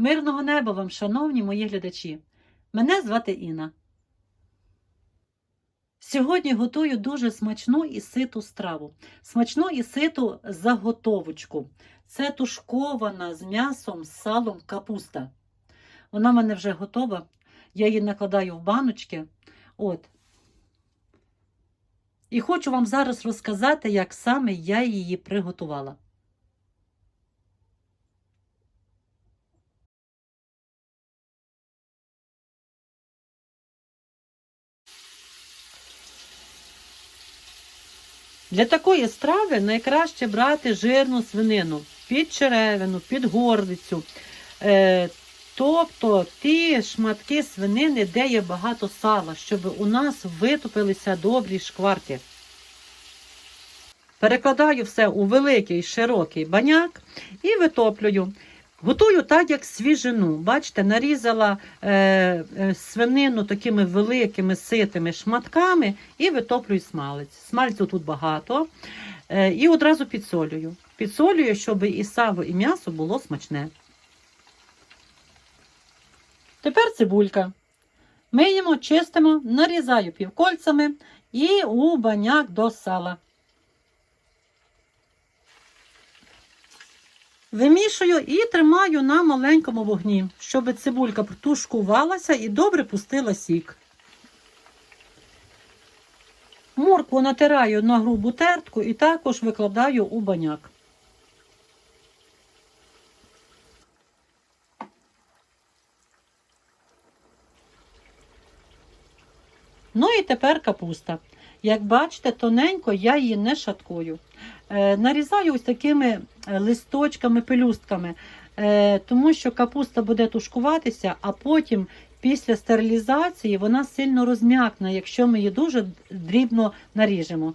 Мирного неба вам, шановні мої глядачі! Мене звати Інна. Сьогодні готую дуже смачну і ситу страву. Смачну і ситу заготовочку. Це тушкована з м'ясом, з салом капуста. Вона в мене вже готова. Я її накладаю в баночки. От. І хочу вам зараз розказати, як саме я її приготувала. Для такої страви найкраще брати жирну свинину під черевину, під гордицю. Е, тобто ті шматки свинини, де є багато сала, щоб у нас витопилися добрі шкварки. Перекладаю все у великий широкий баняк і витоплюю. Готую так, як свіжину. Бачите, нарізала е, е, свинину такими великими ситими шматками і витоплюю смалець. Смальцю тут багато. Е, і одразу підсолюю. Підсолюю, щоб і сало, і м'ясо було смачне. Тепер цибулька. Миємо, чистимо, нарізаю півкольцями і у баняк до сала. Вимішую і тримаю на маленькому вогні, щоб цибулька тушкувалася і добре пустила сік. Моркву натираю на грубу тертку і також викладаю у баняк. Ну і тепер капуста. Як бачите, тоненько я її не шаткую. Е, нарізаю ось такими е, листочками, пелюстками, е, тому що капуста буде тушкуватися, а потім після стерилізації вона сильно розм'якне, якщо ми її дуже дрібно наріжемо.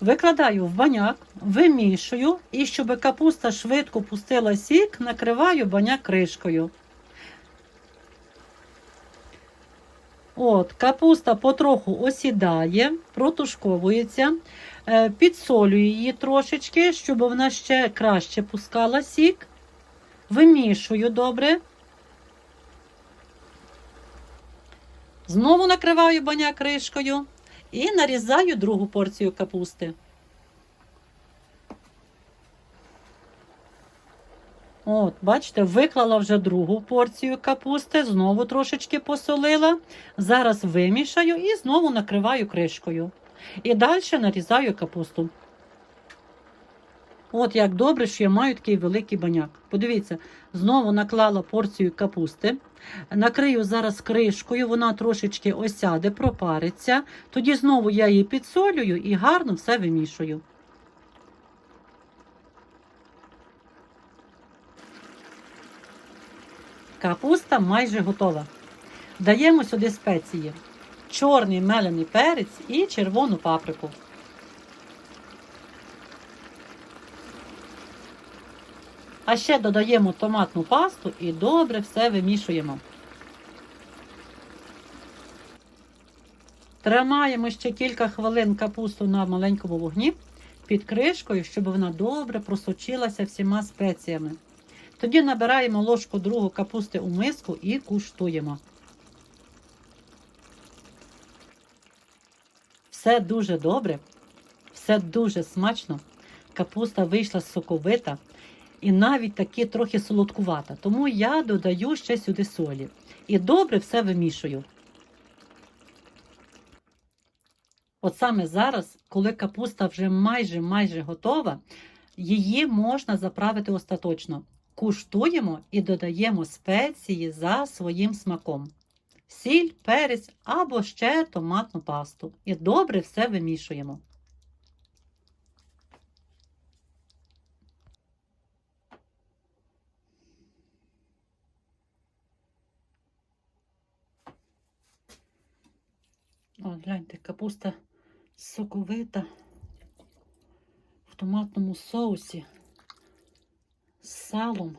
Викладаю в баняк, вимішую і щоб капуста швидко пустила сік, накриваю баняк кришкою. От, Капуста потроху осідає, протушковується, е, підсолюю її трошечки, щоб вона ще краще пускала сік. Вимішую добре. Знову накриваю баня кришкою і нарізаю другу порцію капусти. От, бачите, виклала вже другу порцію капусти, знову трошечки посолила. Зараз вимішаю і знову накриваю кришкою. І далі нарізаю капусту. От як добре, що я маю такий великий баняк. Подивіться, знову наклала порцію капусти. Накрию зараз кришкою, вона трошечки осяде, пропариться. Тоді знову я її підсолюю і гарно все вимішую. Капуста майже готова. Даємо сюди спеції: чорний мелений перець і червону паприку. А ще додаємо томатну пасту і добре все вимішуємо. Тримаємо ще кілька хвилин капусту на маленькому вогні під кришкою, щоб вона добре просочилася всіма спеціями. Тоді набираємо ложку другу капусти у миску і куштуємо. Все дуже добре, все дуже смачно. Капуста вийшла соковита і навіть таки трохи солодкувата. Тому я додаю ще сюди солі. І добре все вимішую. От саме зараз, коли капуста вже майже майже готова, її можна заправити остаточно. Куштуємо і додаємо спеції за своїм смаком. Сіль, перець або ще томатну пасту. І добре все вимішуємо. О, гляньте, капуста соковита в томатному соусі салом.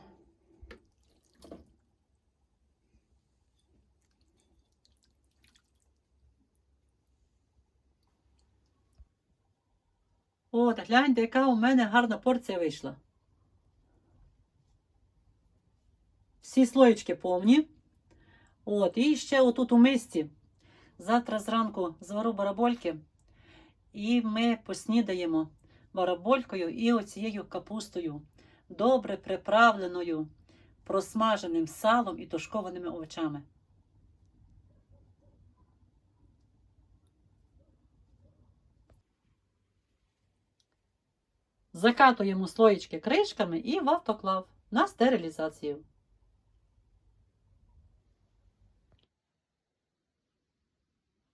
От, гляньте, яка у мене гарна порція вийшла. Всі слоєчки повні. От, і ще отут у мисці. Завтра зранку звару барабольки, і ми поснідаємо бараболькою і оцією капустою, добре приправленою, просмаженим салом і тушкованими овочами. Закатуємо слоєчки кришками і в автоклав на стерилізацію.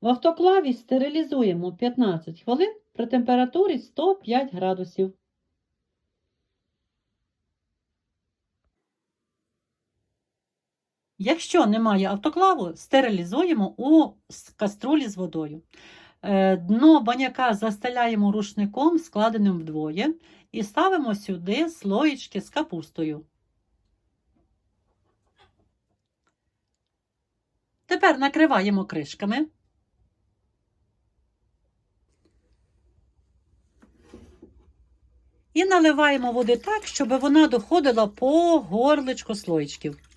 В автоклаві стерилізуємо 15 хвилин при температурі 105 градусів. Якщо немає автоклаву, стерилізуємо у каструлі з водою. Е, Дно баняка застеляємо рушником, складеним вдвоє, і ставимо сюди слоєчки з капустою. Тепер накриваємо кришками. І наливаємо води так, щоб вона доходила по горличку слоєчків.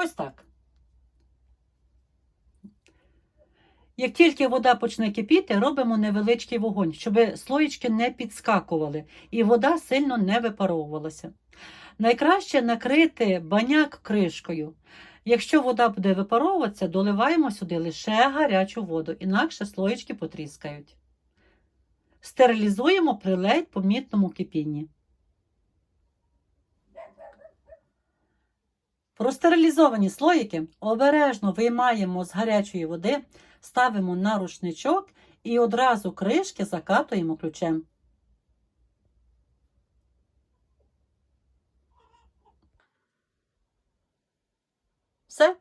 Ось так. Як тільки вода почне кипіти, робимо невеличкий вогонь, щоб слоєчки не підскакували і вода сильно не випаровувалася. Найкраще накрити баняк кришкою. Якщо вода буде випаровуватися, доливаємо сюди лише гарячу воду, інакше слоєчки потріскають. Стерилізуємо при ледь помітному кипінні. Простерилізовані слоїки обережно виймаємо з гарячої води, ставимо на рушничок і одразу кришки закатуємо ключем. Все.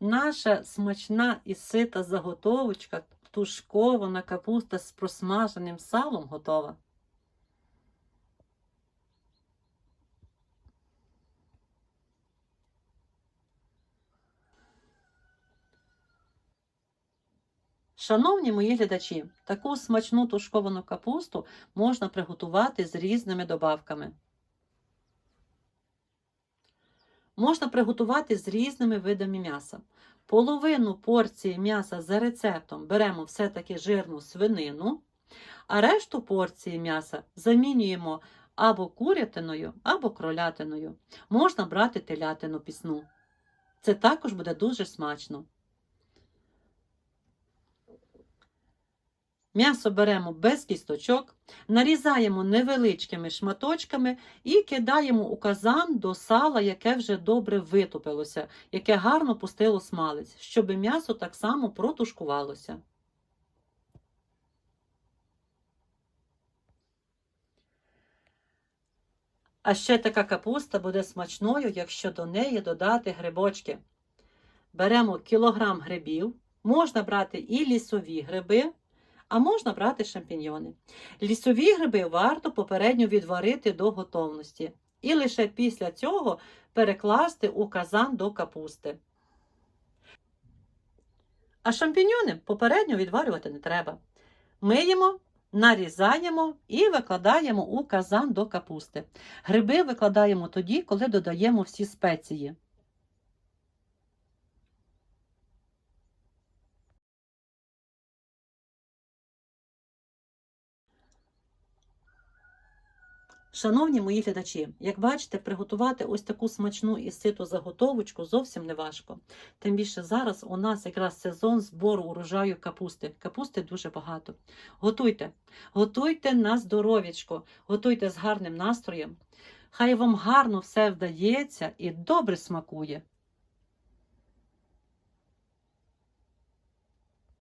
Наша смачна і сита заготовочка, тушкована капуста з просмаженим салом готова. Шановні мої глядачі, таку смачну тушковану капусту можна приготувати з різними добавками. Можна приготувати з різними видами м'яса. Половину порції м'яса за рецептом беремо все-таки жирну свинину, а решту порції м'яса замінюємо або курятиною, або кролятиною. Можна брати телятину пісну. Це також буде дуже смачно. М'ясо беремо без кісточок, нарізаємо невеличкими шматочками і кидаємо у казан до сала, яке вже добре витопилося, яке гарно пустило смалець, щоб м'ясо так само протушкувалося. А ще така капуста буде смачною, якщо до неї додати грибочки. Беремо кілограм грибів, можна брати і лісові гриби, а можна брати шампіньйони. Лісові гриби варто попередньо відварити до готовності і лише після цього перекласти у казан до капусти. А шампіньйони попередньо відварювати не треба. Миємо, нарізаємо і викладаємо у казан до капусти. Гриби викладаємо тоді, коли додаємо всі спеції. Шановні мої глядачі, як бачите, приготувати ось таку смачну і ситу заготовочку зовсім не важко. Тим більше зараз у нас якраз сезон збору урожаю капусти. Капусти дуже багато. Готуйте, готуйте на здоров'ячко, готуйте з гарним настроєм. Хай вам гарно все вдається і добре смакує.